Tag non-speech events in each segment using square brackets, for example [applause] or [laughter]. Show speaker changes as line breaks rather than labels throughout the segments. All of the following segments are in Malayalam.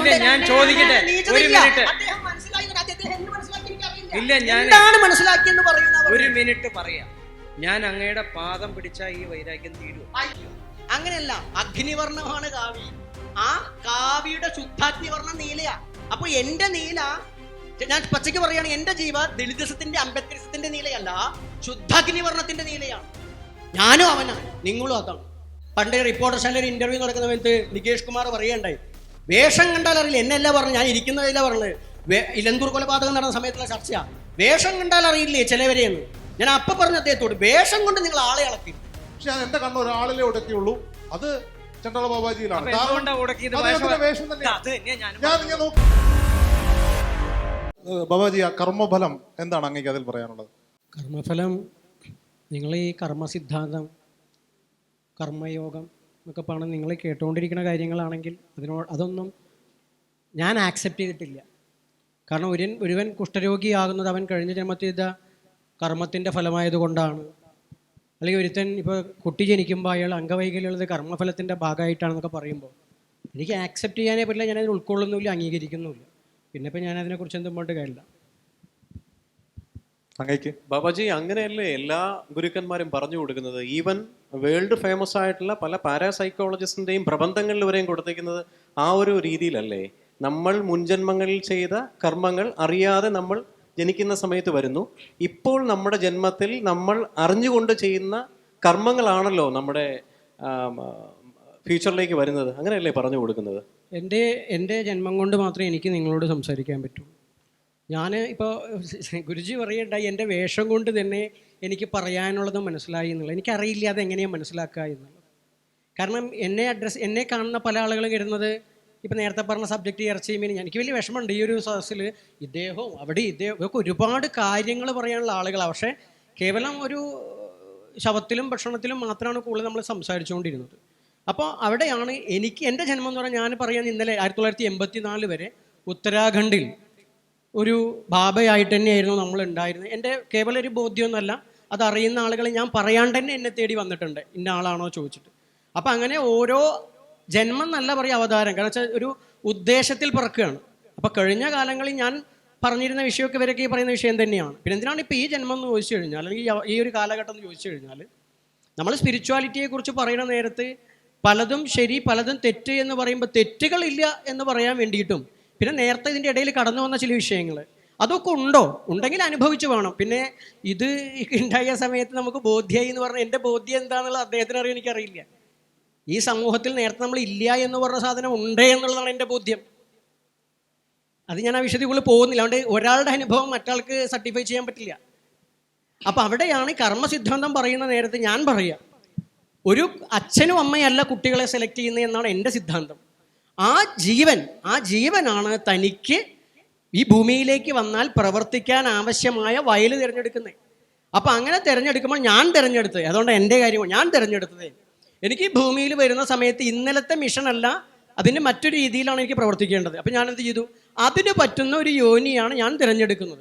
ഇല്ല, ഞാൻ ചോദിക്കട്ടെ. ഒരു മിനിറ്റ്. ഇല്ല, ഞാൻ-
മനസ്സിലാക്കിയെന്ന് പറയുന്ന
ഒരു മിനിറ്റ് പറയാം. ഞാൻ അങ്ങയുടെ പാദം പിടിച്ച ഈ വൈരാഗ്യം തീരും
അങ്ങനെയല്ല അഗ്നിവർണമാണ് കാവി. ആ കാവിയുടെ ശുദ്ധാഗ്നിവർണം നീലയാ. അപ്പൊ എന്റെ നീല ഞാൻ പച്ചയ്ക്ക് പറയുകയാണ് എന്റെ ജീവ ദളിതസത്തിന്റെ അംബേദ്കറിസത്തിന്റെ നീലയല്ല ശുദ്ധാഗ്നിവർണത്തിന്റെ നീലയാണ്. ഞാനും അവനാണ് നിങ്ങളും അതാണ് പണ്ട് റിപ്പോർട്ടർ ചാനൽ ഇന്റർവ്യൂ നടക്കുന്ന സമയത്ത് നികേഷ് കുമാർ പറയണ്ടായി വേഷം കണ്ടാൽ അറിയില്ല. എന്നല്ല പറഞ്ഞു ഞാൻ ഇരിക്കുന്നതല്ല പറഞ്ഞത്. ഇലന്തൂർ കൊലപാതകം നടന്ന സമയത്തുള്ള ചർച്ച വേഷം കണ്ടാൽ അറിയില്ലേ ചിലവരെയെന്ന്? ഞാൻ അപ്പൊ പറഞ്ഞ അദ്ദേഹത്തോട് വേഷം കൊണ്ട് നിങ്ങൾ ആളെ അളക്കി.
പക്ഷെ അത് എന്റെ കണ്ണ? ഒരാളിലെ ഉടക്കിയുള്ളൂ. അത് ചണ്ടള ബാബാജിയിലാണ്. ബാബാജി ആ കർമ്മഫലം എന്താണ് അങ്ങേക്ക് അതിൽ പറയാനുള്ളത്?
കർമ്മഫലം നിങ്ങൾ ഈ കർമ്മസിദ്ധാന്തം കർമ്മയോഗം എന്നൊക്കെ പറഞ്ഞ് നിങ്ങൾ കേട്ടുകൊണ്ടിരിക്കുന്ന കാര്യങ്ങളാണെങ്കിൽ അതിനോട് അതൊന്നും ഞാൻ ആക്സെപ്റ്റ് ചെയ്തിട്ടില്ല. കാരണം ഒരു ഒരുവൻ കുഷ്ഠരോഗിയാകുന്നത് അവൻ കഴിഞ്ഞ ജന്മത്തിൽ ചെയ്ത കർമ്മത്തിന്റെ ഫലമായതുകൊണ്ടാണ് അല്ലെങ്കിൽ ഒരുത്തൻ ഇപ്പോൾ കുട്ടി ജനിക്കുമ്പോൾ അയാൾ അംഗവൈകല്യമുള്ളത് കർമ്മഫലത്തിന്റെ ഭാഗമായിട്ടാണെന്നൊക്കെ പറയുമ്പോൾ എനിക്ക് ആക്സെപ്റ്റ് ചെയ്യാനേ പറ്റില്ല ഞാനതിന് ഉൾക്കൊള്ളുന്നില്ല അംഗീകരിക്കുന്നുമില്ല. പിന്നെ ഇപ്പം ഞാൻ അതിനെക്കുറിച്ച് എന്തും പറഞ്ഞിട്ട് കാര്യമില്ല.
അങ്ങേക്ക്?
ബാബാജി അങ്ങനെയല്ലേ എല്ലാ ഗുരുക്കന്മാരും പറഞ്ഞു കൊടുക്കുന്നത്? ഈവൻ വേൾഡ് ഫേമസ് ആയിട്ടുള്ള പല പാരാസൈക്കോളജിസ്റ്റിന്റെയും പ്രബന്ധങ്ങളിൽ വരെയും കൊടുത്തേക്കുന്നത് ആ ഒരു രീതിയിലല്ലേ? നമ്മൾ മുൻജന്മങ്ങളിൽ ചെയ്ത കർമ്മങ്ങൾ അറിയാതെ നമ്മൾ ജനിക്കുന്ന സമയത്ത് വരുന്നു. ഇപ്പോൾ നമ്മുടെ ജന്മത്തിൽ നമ്മൾ അറിഞ്ഞുകൊണ്ട് ചെയ്യുന്ന കർമ്മങ്ങളാണല്ലോ നമ്മുടെ ഫ്യൂച്ചറിലേക്ക് വരുന്നത്. അങ്ങനെയല്ലേ പറഞ്ഞു കൊടുക്കുന്നത്?
എന്റെ എന്റെ ജന്മം കൊണ്ട് മാത്രമേ എനിക്ക് നിങ്ങളോട് സംസാരിക്കാൻ പറ്റൂ. ഞാൻ ഇപ്പോൾ ഗുരുജി പറയണ്ട എന്റെ വേഷം കൊണ്ട് തന്നെ എനിക്ക് പറയാനുള്ളത് മനസ്സിലായി എന്നുള്ളത്. എനിക്കറിയില്ല അത് എങ്ങനെയാണ് മനസ്സിലാക്കുക എന്നുള്ളത്. കാരണം എന്നെ അഡ്രസ്സ് എന്നെ കാണുന്ന പല ആളുകളും കരുതുന്നത് ഇപ്പം നേരത്തെ പറഞ്ഞ സബ്ജക്റ്റ് ഇറച്ചി മീൻ എനിക്ക് വലിയ വിഷമമുണ്ട് ഈ ഒരു സദസ്സിൽ ഇദ്ദേഹവും അവിടെ ഇദ്ദേഹം ഒക്കെ ഒരുപാട് കാര്യങ്ങൾ പറയാനുള്ള ആളുകളാണ് പക്ഷേ കേവലം ഒരു ശവത്തിലും ഭക്ഷണത്തിലും മാത്രമാണ് കൂടുതൽ നമ്മൾ സംസാരിച്ചുകൊണ്ടിരുന്നത്. അപ്പോൾ അവിടെയാണ് എനിക്ക് എന്റെ ജന്മം എന്ന് പറഞ്ഞാൽ ഞാൻ പറയാൻ ഇന്നലെ ആയിരത്തി തൊള്ളായിരത്തി എൺപത്തി നാല് വരെ ഉത്തരാഖണ്ഡിൽ ഒരു ബാബയായിട്ട് തന്നെയായിരുന്നു നമ്മൾ ഉണ്ടായിരുന്നത്. എന്റെ കേവലം ഒരു ബോധ്യമൊന്നുമല്ല അത് അറിയുന്ന ആളുകൾ ഞാൻ പറയാണ്ട് തന്നെ എന്നെ തേടി വന്നിട്ടുണ്ട്. ഇന്ന ആളാണോ ചോദിച്ചിട്ട്. അപ്പം അങ്ങനെ ഓരോ ജന്മം എന്നല്ല പറയും അവതാരം. കാരണം വെച്ചാൽ ഒരു ഉദ്ദേശത്തിൽ പിറക്കുകയാണ്. അപ്പോൾ കഴിഞ്ഞ കാലങ്ങളിൽ ഞാൻ പറഞ്ഞിരുന്ന വിഷയമൊക്കെ ഇവരൊക്കെ ഈ പറയുന്ന വിഷയം തന്നെയാണ്. പിന്നെ എന്തിനാണ് ഇപ്പോൾ ഈ ജന്മം എന്ന് ചോദിച്ചു കഴിഞ്ഞാൽ അല്ലെങ്കിൽ ഈ ഒരു കാലഘട്ടം എന്ന് ചോദിച്ചു കഴിഞ്ഞാൽ നമ്മൾ സ്പിരിച്വാലിറ്റിയെ കുറിച്ച് പറയുന്ന നേരത്ത് പലതും ശരി പലതും തെറ്റ് എന്ന് പറയുമ്പോൾ തെറ്റുകളില്ല എന്ന് പറയാൻ വേണ്ടിയിട്ടും പിന്നെ നേരത്തെ ഇതിന്റെ ഇടയിൽ കടന്നു വന്ന ചില വിഷയങ്ങൾ അതൊക്കെ ഉണ്ടോ? ഉണ്ടെങ്കിൽ അനുഭവിച്ചു വേണം പിന്നെ ഇത് ഉണ്ടായ സമയത്ത് നമുക്ക് ബോധ്യായി എന്ന് പറഞ്ഞാൽ എന്റെ ബോധ്യം എന്താണെന്നുള്ളത് അദ്ദേഹത്തിന് അറിയാൻ എനിക്കറിയില്ല. ഈ സമൂഹത്തിൽ നേരത്തെ നമ്മൾ ഇല്ല എന്ന് പറഞ്ഞ സാധനം ഉണ്ട് എന്നുള്ളതാണ് എന്റെ ബോധ്യം. അത് ഞാൻ ആ വിഷയത്തിൽ പോകുന്നില്ല. അതുകൊണ്ട് ഒരാളുടെ അനുഭവം മറ്റാൾക്ക് സർട്ടിഫൈ ചെയ്യാൻ പറ്റില്ല. അപ്പം അവിടെയാണ് കർമ്മസിദ്ധാന്തം പറയുന്ന നേരത്ത് ഞാൻ പറയുക. ഒരു അച്ഛനും അമ്മയല്ല കുട്ടികളെ സെലക്ട് ചെയ്യുന്നത് എന്നാണ് എന്റെ സിദ്ധാന്തം. ആ ജീവൻ ആ ജീവനാണ് തനിക്ക് ഈ ഭൂമിയിലേക്ക് വന്നാൽ പ്രവർത്തിക്കാൻ ആവശ്യമായ വയൽ തിരഞ്ഞെടുക്കുന്നത് അപ്പം അങ്ങനെ തിരഞ്ഞെടുക്കുമ്പോൾ ഞാൻ തിരഞ്ഞെടുത്തത് അതുകൊണ്ട് എന്റെ കാര്യം ഞാൻ തിരഞ്ഞെടുത്തത്. എനിക്ക് ഭൂമിയിൽ വരുന്ന സമയത്ത് ഇന്നലത്തെ മിഷനല്ല അതിന് മറ്റൊരു രീതിയിലാണ് എനിക്ക് പ്രവർത്തിക്കേണ്ടത്. അപ്പം ഞാൻ എന്ത് ചെയ്തു? അതിന് പറ്റുന്ന ഒരു യോനിയാണ് ഞാൻ തിരഞ്ഞെടുക്കുന്നത്.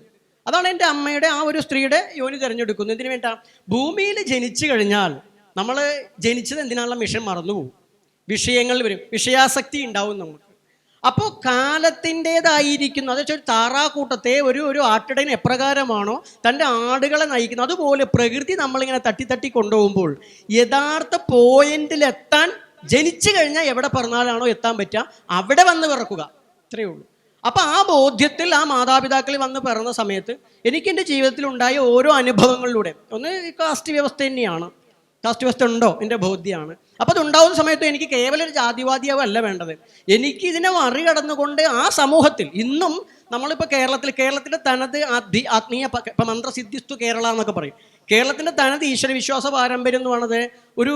അതാണ് എന്റെ അമ്മയുടെ ആ ഒരു സ്ത്രീയുടെ യോനി തിരഞ്ഞെടുക്കുന്നത്. എന്തിനു വേണ്ട ഭൂമിയിൽ ജനിച്ചു കഴിഞ്ഞാൽ നമ്മൾ ജനിച്ചത് എന്തിനാണുള്ള മിഷൻ മറന്നുപോകും. വിഷയങ്ങൾ വരും വിഷയാസക്തി ഉണ്ടാവും നമുക്ക്. അപ്പോൾ കാലത്തിന്റെതായിരിക്കുന്നു. അതെ ഒരു താറാക്കൂട്ടത്തെ ഒരു ഒരു ആട്ടിടയൻ എപ്രകാരമാണോ തന്റെ ആടുകളെ നയിക്കുന്നത് അതുപോലെ പ്രകൃതി നമ്മളിങ്ങനെ തട്ടി തട്ടി കൊണ്ടുപോകുമ്പോൾ യഥാർത്ഥ പോയിന്റിലെത്താൻ ജനിച്ചു കഴിഞ്ഞാൽ എവിടെ പറഞ്ഞാലാണോ എത്താൻ പറ്റുക? അവിടെ വന്ന് പിറക്കുക. ഇത്രയേ ഉള്ളൂ. അപ്പോൾ ആ ബോധ്യത്തിൽ ആ മാതാപിതാക്കൾ വന്ന് പിറന്ന സമയത്ത് എനിക്കെന്റെ ജീവിതത്തിൽ ഉണ്ടായ ഓരോ അനുഭവങ്ങളിലൂടെ ഒന്ന് കാസ്റ്റ് വ്യവസ്ഥ തന്നെയാണ്. കാസ്റ്റ് വ്യവസ്ഥ ഉണ്ടോ? എന്റെ ബോധ്യമാണ് അപ്പോൾ അതുണ്ടാവുന്ന സമയത്ത് എനിക്ക് കേവലം ഒരു ജാതിവാദിയാവല്ല വേണ്ടത്. എനിക്ക് ഇതിനെ മറികടന്നുകൊണ്ട് ആ സമൂഹത്തിൽ ഇന്നും നമ്മളിപ്പോൾ കേരളത്തിൽ കേരളത്തിന്റെ തനത് അധി ആത്മീയ ഇപ്പം മന്ത്രസിദ്ധിസ്തു കേരള എന്നൊക്കെ പറയും. കേരളത്തിന്റെ തനത് ഈശ്വരവിശ്വാസ പാരമ്പര്യം എന്ന് പറയുന്നത് ഒരു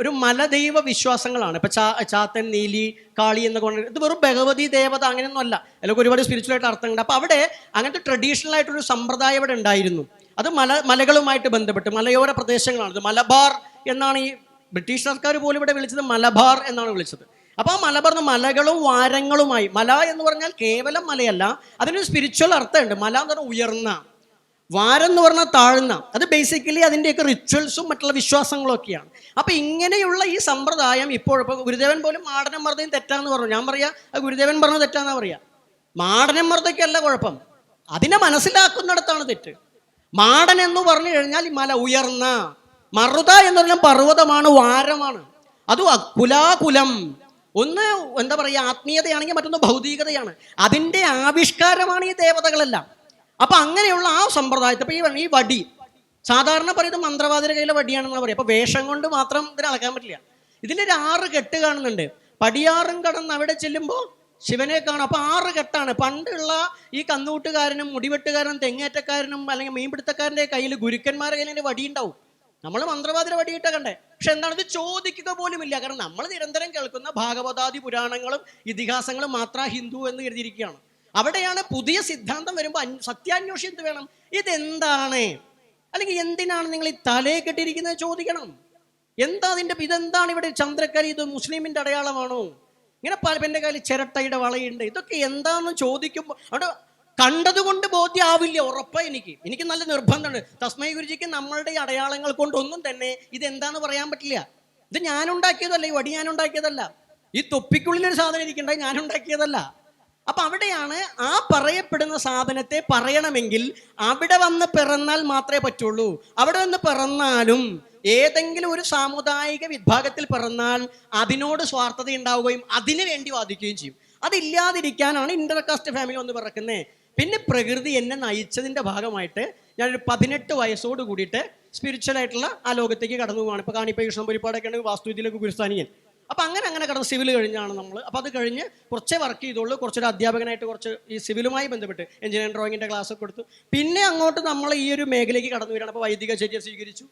ഒരു മലദൈവ വിശ്വാസങ്ങളാണ്. ഇപ്പം ചാ ചാത്തൻ നീലി കാളി എന്നൊക്കെ പറഞ്ഞത് ഇത് വെറും ഭഗവതി ദേവത അങ്ങനെയൊന്നും അല്ല അതിലൊക്കെ ഒരുപാട് സ്പിരിച്വലായിട്ട് അർത്ഥങ്ങളുണ്ട് അപ്പോൾ അവിടെ അങ്ങനത്തെ ട്രഡീഷണൽ ആയിട്ടൊരു സമ്പ്രദായം ഇവിടെ ഉണ്ടായിരുന്നു. അത് മല മലകളുമായിട്ട് ബന്ധപ്പെട്ട് മലയോര പ്രദേശങ്ങളാണ്. മലബാർ എന്നാണ് ഈ ബ്രിട്ടീഷ് സർക്കാർ പോലും ഇവിടെ വിളിച്ചത്. മലബാർ എന്നാണ് വിളിച്ചത്. അപ്പോൾ ആ മലബാർ മലകളും വാരങ്ങളുമായി. മല എന്ന് പറഞ്ഞാൽ കേവലം മലയല്ല. അതിനൊരു സ്പിരിച്വൽ അർത്ഥമുണ്ട്. മല എന്ന് പറഞ്ഞാൽ ഉയർന്ന. വാരം എന്ന് പറഞ്ഞാൽ താഴ്ന്ന. അത് ബേസിക്കലി അതിന്റെയൊക്കെ റിച്വൽസും മറ്റുള്ള വിശ്വാസങ്ങളും ഒക്കെയാണ്. അപ്പൊ ഇങ്ങനെയുള്ള ഈ സമ്പ്രദായം ഇപ്പോൾ ഗുരുദേവൻ പോലും മാടനം മർദ്ദയും തെറ്റാന്ന് പറഞ്ഞു. ഞാൻ പറയാ ഗുരുദേവൻ പറഞ്ഞ തെറ്റാന്നാ പറയാ. മാടനം മർദ്ദയ്ക്കല്ല കുഴപ്പം. അതിനെ മനസ്സിലാക്കുന്നിടത്താണ് തെറ്റ്. മാടൻ എന്ന് പറഞ്ഞു കഴിഞ്ഞാൽ ഈ മല ഉയർന്ന മറുത എന്ന് പറഞ്ഞാൽ പർവതമാണ് വാരമാണ്. അത് കുലാകുലം ഒന്ന് എന്താ പറയുക ആത്മീയതയാണെങ്കിൽ മറ്റൊന്ന് ഭൗതികതയാണ്. അതിന്റെ ആവിഷ്കാരമാണ് ഈ ദേവതകളെല്ലാം. അപ്പം അങ്ങനെയുള്ള ആ സമ്പ്രദായത്തെ ഇപ്പം ഈ വടി സാധാരണ പറയുന്നത് മന്ത്രവാദിയുടെ കയ്യിലെ വടിയാണെന്ന് പറയുക. അപ്പോൾ വേഷം കൊണ്ട് മാത്രം ഇതിനെ അളക്കാൻ പറ്റില്ല. ഇതിലൊരു ആറ് കെട്ട് കാണുന്നുണ്ട്. പടിയാറും കടന്ന് അവിടെ ചെല്ലുമ്പോൾ ശിവനെ കാണും. അപ്പൊ ആറ് കെട്ടാണ്. പണ്ടുള്ള ഈ കന്നൂട്ടുകാരനും മുടിവെട്ടുകാരനും തെങ്ങേറ്റക്കാരനും അല്ലെങ്കിൽ മീൻപിടുത്തക്കാരന്റെ കയ്യിൽ ഗുരുക്കന്മാരുടെ കയ്യിൽ അതിന്റെ വടി ഉണ്ടാവും നമ്മൾ മന്ത്രവാദിയുടെ വടിയിട്ട കണ്ടേ. പക്ഷെ എന്താണ് ഇത് ചോദിക്കുക പോലുമില്ല കാരണം നമ്മൾ നിരന്തരം കേൾക്കുന്ന ഭാഗവതാദി പുരാണങ്ങളും ഇതിഹാസങ്ങളും മാത്ര ഹിന്ദു എന്ന് കരുതിയിരിക്കുകയാണ് അവിടെയാണ് പുതിയ സിദ്ധാന്തം വരുമ്പോൾ സത്യാന്വേഷണം എന്ത് വേണം? ഇതെന്താണ്? അല്ലെങ്കിൽ എന്തിനാണ് നിങ്ങൾ ഈ തലയെ കെട്ടിയിരിക്കുന്നത്? ചോദിക്കണം. എന്താ അതിന്റെ ഇതെന്താണ് ഇവിടെ ചന്ദ്രക്കരി ഇത് മുസ്ലിമിന്റെ അടയാളമാണോ? ഇങ്ങനെ എന്റെ കയ്യിൽ ചിരട്ടയുടെ വളയുണ്ട്. ഇതൊക്കെ എന്താണെന്ന് ചോദിക്കുമ്പോൾ അവിടെ കണ്ടതുകൊണ്ട് ബോധ്യമാവില്ല ഉറപ്പാണ് എനിക്ക്. എനിക്ക് നല്ല നിർബന്ധമുണ്ട്. തസ്മൈ ഗുരുജിക്ക് നമ്മളുടെ ഈ അടയാളങ്ങൾ കൊണ്ടൊന്നും തന്നെ ഇതെന്താന്ന് പറയാൻ പറ്റില്ല. ഇത് ഞാൻ ഉണ്ടാക്കിയതല്ല ഈ വടി ഞാൻ ഉണ്ടാക്കിയതല്ല ഈ തൊപ്പിക്കുള്ളിൽ ഒരു സാധനം ഇരിക്കണ്ട ഞാൻ ഉണ്ടാക്കിയതല്ല അപ്പൊ അവിടെയാണ് ആ പറയപ്പെടുന്ന സാധനത്തെ പറയണമെങ്കിൽ അവിടെ വന്ന് പിറന്നാൽ മാത്രമേ പറ്റുള്ളൂ. അവിടെ വന്ന് പിറന്നാലും ഏതെങ്കിലും ഒരു സാമുദായിക വിഭാഗത്തിൽ പിറന്നാൽ അതിനോട് സ്വാർത്ഥത ഉണ്ടാവുകയും അതിനു വേണ്ടി വാദിക്കുകയും ചെയ്യും. അതില്ലാതിരിക്കാനാണ് ഇന്റർകാസ്റ്റ് ഫാമിലി ഒന്ന് പിറക്കുന്നത് പിന്നെ പ്രകൃതി എന്നെ നയിച്ചതിന്റെ ഭാഗമായിട്ട് ഞാനൊരു പതിനെട്ട് വയസ്സോട് കൂടിയിട്ട് സ്പിരിച്വൽ ആയിട്ടുള്ള ആ ലോകത്തേക്ക് കടന്നു പോവാണ്. ഇപ്പൊ കാണിപ്പ കൃഷ്ണൻ പരിപാടൊക്കെയാണ് വാസ്തുവിദ്യയിലേക്ക് ഗുരുസ്ഥാനിയൻ. അപ്പൊ അങ്ങനെ അങ്ങനെ കടന്ന് സിവിൽ കഴിഞ്ഞാണ് നമ്മൾ അപ്പോൾ അത് കഴിഞ്ഞ് കുറച്ചേ വർക്ക് ചെയ്തുള്ളൂ. കുറച്ചൊരു അധ്യാപകനായിട്ട് കുറച്ച് ഈ സിവിലുമായി ബന്ധപ്പെട്ട് എഞ്ചിനീയറിംഗ് ഡ്രോയിങ്ങിന്റെ ക്ലാസ് കൊടുത്തു. പിന്നെ അങ്ങോട്ട് നമ്മൾ ഈ ഒരു മേഖലയ്ക്ക് കടന്നു വരികയാണ്. അപ്പോൾ വൈദിക ചര്യ സ്വീകരിച്ചു.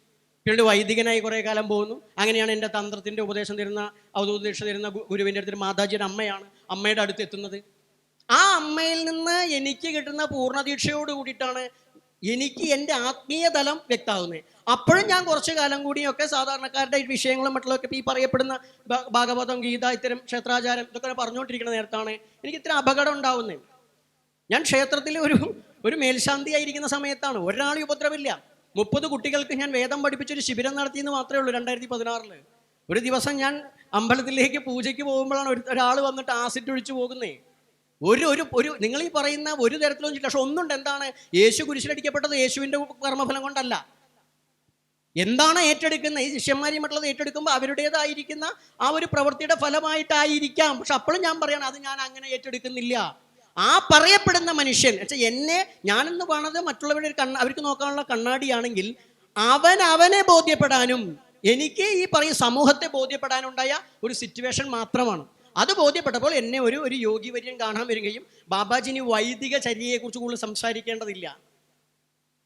പിന്നീട് വൈദികനായി കുറേ കാലം പോകുന്നു. അങ്ങനെയാണ് എന്റെ തന്ത്രത്തിന്റെ ഉപദേശം തരുന്ന ഔദ്യോഗിക തരുന്ന ഗുരുവിന്റെ അടുത്ത് മാതാജിയുടെ അമ്മയാണ് അമ്മയുടെ അടുത്ത് എത്തുന്നത്. ആ അമ്മയിൽ നിന്ന് എനിക്ക് കിട്ടുന്ന പൂർണദീക്ഷയോട് കൂടിയിട്ടാണ് എനിക്ക് എന്റെ ആത്മീയ തലം വ്യക്തമാകുന്നത്. അപ്പോഴും ഞാൻ കുറച്ച് കാലം കൂടിയൊക്കെ സാധാരണക്കാരുടെ വിഷയങ്ങളും മറ്റുള്ളതൊക്കെ ഈ പറയപ്പെടുന്ന ഭാഗവതം ഗീത ഇത്തരം ക്ഷേത്രാചാരം ഇതൊക്കെ പറഞ്ഞുകൊണ്ടിരിക്കുന്ന നേരത്താണ് എനിക്ക് ഇത്ര അപകടം ഉണ്ടാവുന്നത്. ഞാൻ ക്ഷേത്രത്തിൽ ഒരു ഒരു മേൽശാന്തിയായിരിക്കുന്ന സമയത്താണ്. ഒരാളും ഉപദ്രവില്ല മുപ്പത് കുട്ടികൾക്ക് ഞാൻ വേദം പഠിപ്പിച്ചൊരു ശിബിരം നടത്തിയെന്ന് മാത്രമേ ഉള്ളൂ രണ്ടായിരത്തി പതിനാറിൽ ഒരു ദിവസം ഞാൻ അമ്പലത്തിലേക്ക് പൂജയ്ക്ക് പോകുമ്പോഴാണ് ഒരു ഒരാൾ വന്നിട്ട് ആസിഡ് ഒഴിച്ചു പോകുന്നേ. ഒരു ഒരു ഒരു നിങ്ങൾ ഈ പറയുന്ന ഒരു തരത്തിലും പക്ഷെ ഒന്നുണ്ട്. എന്താണ്? യേശു കുരിശിലടിക്കപ്പെട്ടത് യേശുവിന്റെ കർമ്മഫലം കൊണ്ടല്ല. എന്താണ് ഏറ്റെടുക്കുന്ന? ഈ ശിഷ്യന്മാരെയും മറ്റുള്ളത് ഏറ്റെടുക്കുമ്പോൾ അവരുടേതായിരിക്കുന്ന ആ ഒരു പ്രവൃത്തിയുടെ ഫലമായിട്ടായിരിക്കാം. പക്ഷെ അപ്പോഴും ഞാൻ പറയണം അത് ഞാൻ അങ്ങനെ ഏറ്റെടുക്കുന്നില്ല. ആ പറയപ്പെടുന്ന മനുഷ്യൻ വെച്ചാൽ എന്നെ ഞാനെന്ന് പറഞ്ഞത് മറ്റുള്ളവരുടെ ഒരു കണ്ണ അവർക്ക് നോക്കാനുള്ള കണ്ണാടിയാണെങ്കിൽ അവൻ അവനെ ബോധ്യപ്പെടാനും എനിക്ക് ഈ പറയും സമൂഹത്തെ ബോധ്യപ്പെടാനുണ്ടായ ഒരു സിറ്റുവേഷൻ മാത്രമാണ്. അത് ബോധ്യപ്പെട്ടപ്പോൾ എന്നെ ഒരു ഒരു യോഗി വര്യൻ കാണാൻ വരികയും ബാബാജിനി വൈദിക ചര്യയെക്കുറിച്ച് കൂടുതൽ സംസാരിക്കേണ്ടതില്ല.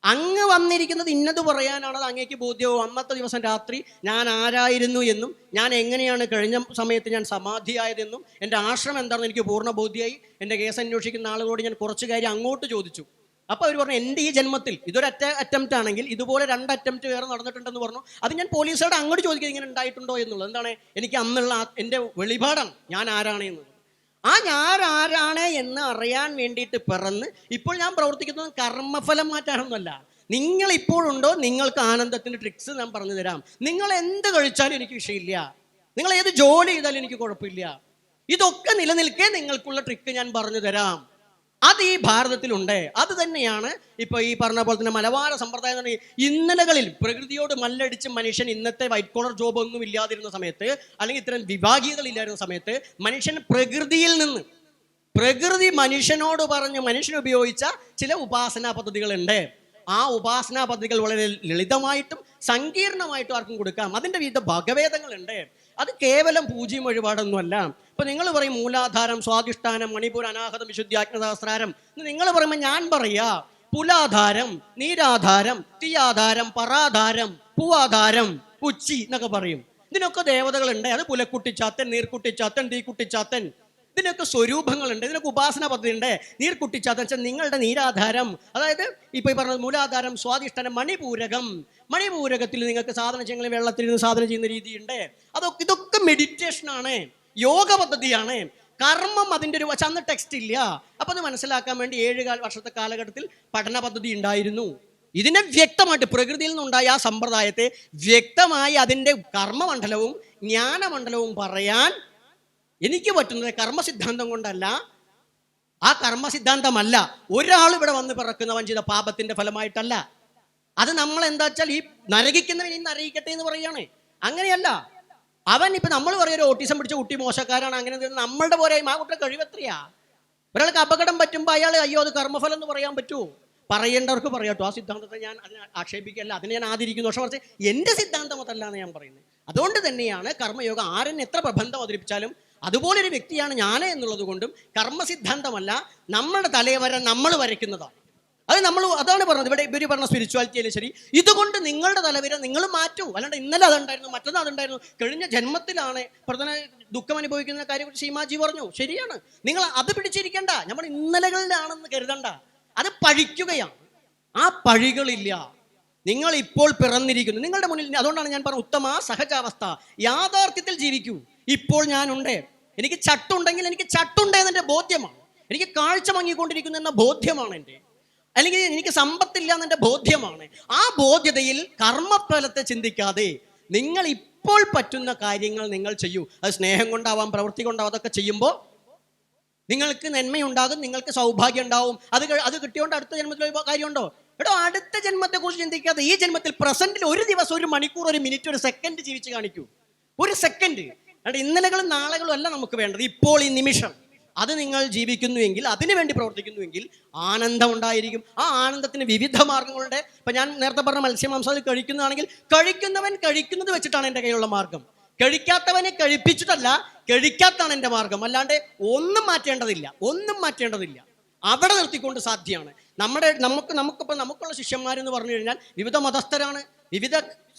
അങ്ങ് വന്നിരിക്കുന്നത് ഇന്നത് പറയാനാണ് അങ്ങേക്ക് ബോധ്യവും. അന്നത്തെ ദിവസം രാത്രി ഞാൻ ആരായിരുന്നു എന്നും ഞാൻ എങ്ങനെയാണ് കഴിഞ്ഞ സമയത്ത് ഞാൻ സമാധിയായതെന്നും എന്റെ ആശ്രമം എന്താണെന്ന് എനിക്ക് പൂർണ ബോധ്യമായി എന്റെ കേസ് അന്വേഷിക്കുന്ന ആളുകളോട് ഞാൻ കുറച്ച് കാര്യം അങ്ങോട്ട് ചോദിച്ചു. അപ്പോൾ അവർ പറഞ്ഞു എന്റെ ഈ ജന്മത്തിൽ ഇതൊരു അറ്റ അറ്റംപ്റ്റ് ആണെങ്കിൽ ഇതുപോലെ രണ്ട് അറ്റംപ്റ്റ് വേറെ നടന്നിട്ടുണ്ടെന്ന് പറഞ്ഞു. അത് ഞാൻ പോലീസുകാരോട് അങ്ങോട്ട് ചോദിക്കുക ഇങ്ങനെ ഉണ്ടായിട്ടുണ്ടോ എന്നുള്ളത്. എന്താണ്? എനിക്ക് അന്നുള്ള എന്റെ വെളിപാടാണ്. ഞാൻ ആരാണ് എന്നുള്ളത്. ആ ഞാൻ ആരാണ് എന്ന് അറിയാൻ വേണ്ടിയിട്ട് പിറന്ന് ഇപ്പോൾ ഞാൻ പ്രവർത്തിക്കുന്നത് കർമ്മഫലം മാറ്റാനൊന്നുമല്ല. നിങ്ങൾ ഇപ്പോഴുണ്ടോ നിങ്ങൾക്ക് ആനന്ദത്തിന്റെ ട്രിക്സ് ഞാൻ പറഞ്ഞു തരാം. നിങ്ങൾ എന്ത് കഴിച്ചാലും എനിക്ക് വിഷയമില്ല. നിങ്ങൾ ഏത് ജോലി ചെയ്താലും എനിക്ക് കുഴപ്പമില്ല. ഇതൊക്കെ നിലനിൽക്കേ നിങ്ങൾക്കുള്ള ട്രിക്ക് ഞാൻ പറഞ്ഞു തരാം. അത് ഈ ഭാരതത്തിലുണ്ട്. അത് തന്നെയാണ് ഇപ്പൊ ഈ പറഞ്ഞ പോലെ തന്നെ മലബാര സമ്പ്രദായം എന്ന് ഇന്നലകളിൽ പ്രകൃതിയോട് മല്ലടിച്ച് മനുഷ്യൻ ഇന്നത്തെ വൈറ്റ് കോളർ ജോബ് ഒന്നും ഇല്ലാതിരുന്ന സമയത്ത് അല്ലെങ്കിൽ ഇത്തരം വിഭാഗീയതകൾ ഇല്ലായിരുന്ന സമയത്ത് മനുഷ്യൻ പ്രകൃതിയിൽ നിന്ന് പ്രകൃതി മനുഷ്യനോട് പറഞ്ഞ് മനുഷ്യൻ ഉപയോഗിച്ച ചില ഉപാസനാ പദ്ധതികളുണ്ട്. ആ ഉപാസനാ പദ്ധതികൾ വളരെ ലളിതമായിട്ടും സങ്കീർണമായിട്ടും ആർക്കും കൊടുക്കാം. അതിന്റെ വിവിധ ഭഗവേദങ്ങളുണ്ട്. അത് കേവലം പൂജ്യം വഴിപാടൊന്നുമല്ല. ഇപ്പൊ നിങ്ങൾ പറയും മൂലാധാരം സ്വാധിഷ്ഠാനം മണിപ്പൂർ അനാഹതം വിശുദ്ധി ആജ്ഞതാസ്ത്രാരം നിങ്ങൾ പറയുമ്പോൾ ഞാൻ പറയാ പുലാധാരം നീരാധാരം തീയാധാരം പറാധാരം പൂവാധാരം ഉച്ചി എന്നൊക്കെ പറയും. ഇതിനൊക്കെ ദേവതകളുണ്ട്. അത് പുലക്കുട്ടിച്ചാത്തൻ നീർക്കുട്ടിച്ചാത്തൻ തീക്കുട്ടിച്ചാത്തൻ. ഇതിനൊക്കെ സ്വരൂപങ്ങളുണ്ട്. ഇതിനൊക്കെ ഉപാസന പദ്ധതി ഉണ്ട് നീർക്കുട്ടിച്ചാത്തൻ വെച്ചാൽ നിങ്ങളുടെ നീരാധാരം. അതായത് ഇപ്പൊ ഈ പറഞ്ഞത് മൂലാധാരം സ്വാധിഷ്ഠാനം മണിപൂരകം. മണിപൂരകത്തിൽ നിങ്ങൾക്ക് സാധനം ചെയ്യുന്ന വെള്ളത്തിൽ നിന്ന് സാധനം ചെയ്യുന്ന രീതിയുണ്ട്. അതൊക്കെ ഇതൊക്കെ മെഡിറ്റേഷൻ ആണ്. യോഗ പദ്ധതിയാണ്. കർമ്മം അതിന്റെ ഒരു വശം. അന്ന് ടെക്സ്റ്റ് ഇല്ല. അപ്പൊ അത് മനസ്സിലാക്കാൻ വേണ്ടി ഏഴ് വർഷത്തെ കാലഘട്ടത്തിൽ പഠന പദ്ധതി ഉണ്ടായിരുന്നു. ഇതിനെ വ്യക്തമായിട്ട് പ്രകൃതിയിൽ നിന്നുണ്ടായ ആ സമ്പ്രദായത്തെ വ്യക്തമായി അതിന്റെ കർമ്മമണ്ഡലവും ജ്ഞാനമണ്ഡലവും പറയാൻ എനിക്ക് പറ്റുന്നത് കർമ്മസിദ്ധാന്തം കൊണ്ടല്ല. ആ കർമ്മസിദ്ധാന്തമല്ല. ഒരാൾ ഇവിടെ വന്ന് പിറക്കുന്നവൻ ചെയ്ത പാപത്തിന്റെ ഫലമായിട്ടല്ല. അത് നമ്മൾ എന്താ വെച്ചാൽ ഈ നരകിക്കുന്നവൻ ഈ നരകിക്കട്ടെ എന്ന് പറയുകയാണ്. അങ്ങനെയല്ല. അവൻ ഇപ്പം നമ്മൾ പറയൊരു ഓട്ടിസം പിടിച്ച കുട്ടി മോശക്കാരാണ് അങ്ങനെ നമ്മളുടെ പോലെ ആ കുട്ടിയുടെ കഴിവെത്രയാ ഒരാൾക്ക് അപകടം പറ്റുമ്പോൾ അയാൾ അയ്യോ അത് കർമ്മഫലം എന്ന് പറയാൻ പറ്റുമോ പറയേണ്ടവർക്ക് പറയാട്ടോ ആ സിദ്ധാന്തത്തെ ഞാൻ അതിനെ ആക്ഷേപിക്കല്ല അതിനെ ഞാൻ ആദരിക്കുന്നു. പക്ഷെ കുറച്ച് എന്റെ സിദ്ധാന്തം അതല്ല എന്ന് ഞാൻ പറയുന്നത് അതുകൊണ്ട് തന്നെയാണ് കർമ്മയോഗം ആരെന്നെ എത്ര പ്രബന്ധം അവതരിപ്പിച്ചാലും അതുപോലൊരു വ്യക്തിയാണ് ഞാൻ എന്നുള്ളത് കൊണ്ടും കർമ്മസിദ്ധാന്തമല്ല നമ്മളുടെ തലയെ വരെ നമ്മൾ വരയ്ക്കുന്നതാണ്. അത് നമ്മൾ അതാണ് പറഞ്ഞത്. ഇവിടെ ഇവർ പറഞ്ഞ സ്പിരിച്വാലിറ്റിയിലെ ശരി? ഇതുകൊണ്ട് നിങ്ങളുടെ തലവര നിങ്ങൾ മാറ്റൂ അല്ലാണ്ട് ഇന്നലെ അതുണ്ടായിരുന്നു മറ്റന്നാൾ അതുണ്ടായിരുന്നു. കഴിഞ്ഞ ജന്മത്തിലാണ് പ്രധാന ദുഃഖം അനുഭവിക്കുന്ന കാര്യം സീമാജി പറഞ്ഞു. ശരിയാണ്. നിങ്ങൾ അത് പിടിച്ചിരിക്കണ്ട. നമ്മൾ ഇന്നലകളിലാണെന്ന് കരുതണ്ട. അത് പഴിക്കുകയാണ്. ആ പഴികളില്ല. നിങ്ങൾ ഇപ്പോൾ പിറന്നിരിക്കുന്നു. നിങ്ങളുടെ മുന്നിൽ അതുകൊണ്ടാണ് ഞാൻ പറഞ്ഞ ഉത്തമ സഹജാവസ്ഥ. യാഥാർത്ഥ്യത്തിൽ ജീവിക്കൂ. ഇപ്പോൾ ഞാനുണ്ട്. എനിക്ക് ചട്ടുണ്ടെങ്കിൽ എനിക്ക് ചട്ടുണ്ടെന്നെ ബോധ്യമാണ്. എനിക്ക് കാഴ്ച മങ്ങിക്കൊണ്ടിരിക്കുന്നു എന്ന ബോധ്യമാണ് എന്റെ അല്ലെങ്കിൽ എനിക്ക് സമ്പത്തില്ല എന്നെ ബോധ്യമാണ്. ആ ബോധ്യതയിൽ കർമ്മഫലത്തെ ചിന്തിക്കാതെ നിങ്ങൾ ഇപ്പോൾ പറ്റുന്ന കാര്യങ്ങൾ നിങ്ങൾ ചെയ്യൂ. അത് സ്നേഹം കൊണ്ടാവാം പ്രവൃത്തി കൊണ്ടാവാം അതൊക്കെ ചെയ്യുമ്പോൾ നിങ്ങൾക്ക് നന്മയുണ്ടാകും നിങ്ങൾക്ക് സൗഭാഗ്യം ഉണ്ടാവും. അത് അത് കിട്ടിയോണ്ട് അടുത്ത ജന്മത്തിൽ കാര്യമുണ്ടോ? എടോ അടുത്ത ജന്മത്തെ കുറിച്ച് ചിന്തിക്കാതെ ഈ ജന്മത്തിൽ പ്രസന്റിൽ ഒരു ദിവസം ഒരു മണിക്കൂർ ഒരു മിനിറ്റ് ഒരു സെക്കൻഡ് ജീവിച്ച് കാണിക്കൂ. ഒരു സെക്കൻഡ് ഇന്നലകളും നാളുകളും അല്ല നമുക്ക് വേണ്ടത്. ഇപ്പോൾ ഈ നിമിഷം. അത് നിങ്ങൾ ജീവിക്കുന്നുവെങ്കിൽ അതിനു വേണ്ടി പ്രവർത്തിക്കുന്നുവെങ്കിൽ ആനന്ദം ഉണ്ടായിരിക്കും ആ ആനന്ദത്തിന് വിവിധ മാർഗങ്ങളുണ്ട്. ഇപ്പം ഞാൻ നേരത്തെ പറഞ്ഞ മത്സ്യമാംസം കഴിക്കുന്നതാണെങ്കിൽ കഴിക്കുന്നവൻ കഴിക്കുന്നത് വെച്ചിട്ടാണ് എന്റെ കയ്യിലുള്ള മാർഗം. കഴിക്കാത്തവനെ കഴിപ്പിച്ചിട്ടല്ല കഴിക്കാത്താണ് എന്റെ മാർഗം. അല്ലാണ്ട് ഒന്നും മാറ്റേണ്ടതില്ല ഒന്നും മാറ്റേണ്ടതില്ല. അവിടെ നിർത്തിക്കൊണ്ട് സാധ്യമാണ്. നമ്മുടെ നമുക്ക് നമുക്കിപ്പോൾ നമുക്കുള്ള ശിഷ്യന്മാരെന്ന് പറഞ്ഞു കഴിഞ്ഞാൽ വിവിധ മതസ്ഥരാണ് വിവിധ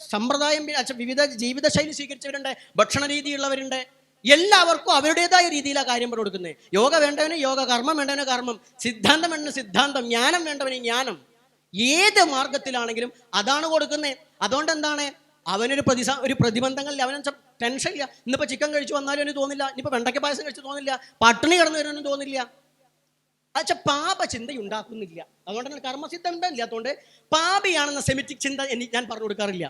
സമ്പ്രദായം വിവിധ ജീവിതശൈലി സ്വീകരിച്ചവരുണ്ട് ഭക്ഷണ രീതിയുള്ളവരുണ്ട് എല്ലാവർക്കും അവരുടേതായ രീതിയിലാണ് കാര്യം പറഞ്ഞു കൊടുക്കുന്നത്. യോഗ വേണ്ടവന് യോഗ കർമ്മം വേണ്ടവന് കർമ്മം സിദ്ധാന്തം വേണ്ടവന് സിദ്ധാന്തം ജ്ഞാനം വേണ്ടവന് ജ്ഞാനം. ഏത് മാർഗത്തിലാണെങ്കിലും അതാണ് കൊടുക്കുന്നത്. അതുകൊണ്ട് എന്താണ്? അവനൊരു പ്രതിസ ഒരു പ്രതിബന്ധങ്ങളിൽ അവനെ ടെൻഷൻ ഇല്ല. ഇന്നിപ്പോൾ ചിക്കൻ കഴിച്ചു വന്നാലും അവന് തോന്നില്ല. ഇനിയിപ്പോൾ വെണ്ടയ്ക്ക പായസം കഴിച്ചു തോന്നില്ല. പട്ടിണി കിടന്നു വരുവാനും തോന്നില്ല. അച്ഛ പാപ ചിന്ത ഉണ്ടാക്കുന്നില്ല അതുകൊണ്ട് തന്നെ കർമ്മസിദ്ധം ഇല്ലാത്തതുകൊണ്ട് പാപിയാണെന്ന സെമിറ്റിക് ചിന്ത എനിക്ക് ഞാൻ പറഞ്ഞു കൊടുക്കാറില്ല.